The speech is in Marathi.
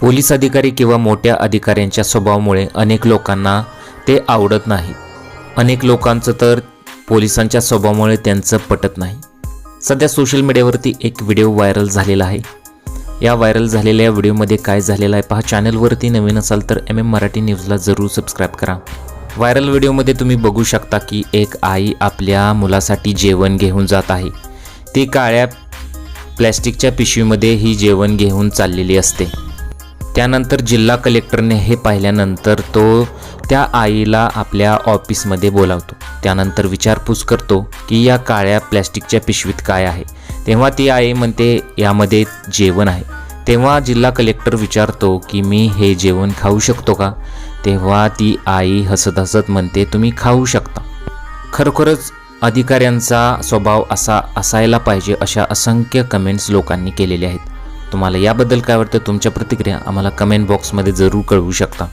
पोलीस अधिकारी किंवा मोठ्या अधिकाऱ्यांच्या स्वभावामुळे अनेक लोकांना ते आवडत नाही. अनेक लोकांचं तर पोलिसांच्या स्वभावामुळे त्यांचं पटत नाही. सध्या सोशल मीडियावरती एक व्हिडिओ व्हायरल झालेला आहे. या व्हायरल झालेल्या व्हिडिओमध्ये काय झालेलं आहे पहा. चॅनलवरती नवीन असाल तर एम एम मराठी न्यूजला जरूर सबस्क्राईब करा. व्हायरल व्हिडिओमध्ये तुम्ही बघू शकता की एक आई आपल्या मुलासाठी जेवण घेऊन जात आहे. ती काळ्या प्लॅस्टिकच्या पिशवीमध्ये ही जेवण घेऊन चाललेली असते. त्यानंतर जिल्हा कलेक्टरने हे पाहिल्यानंतर तो त्या आईला आपल्या ऑफिसमध्ये बोलावतो. त्यानंतर विचारपूस करतो की या काळ्या प्लॅस्टिकच्या पिशवीत काय आहे? तेव्हा ती आई म्हणते यामध्ये जेवण आहे. तेव्हा जिल्हा कलेक्टर विचारतो की मी हे जेवण खाऊ शकतो का? तेव्हा ती आई हसत हसत म्हणते तुम्ही खाऊ शकता. खरोखरच अधिकाऱ्यांचा स्वभाव असा असायला पाहिजे अशा असंख्य कमेंट्स लोकांनी केलेल्या आहेत. तुम्हाला याबद्दल काय वाटतं? तुमच्या प्रतिक्रिया आम्हाला कमेंट बॉक्समध्ये जरूर कळवू शकता.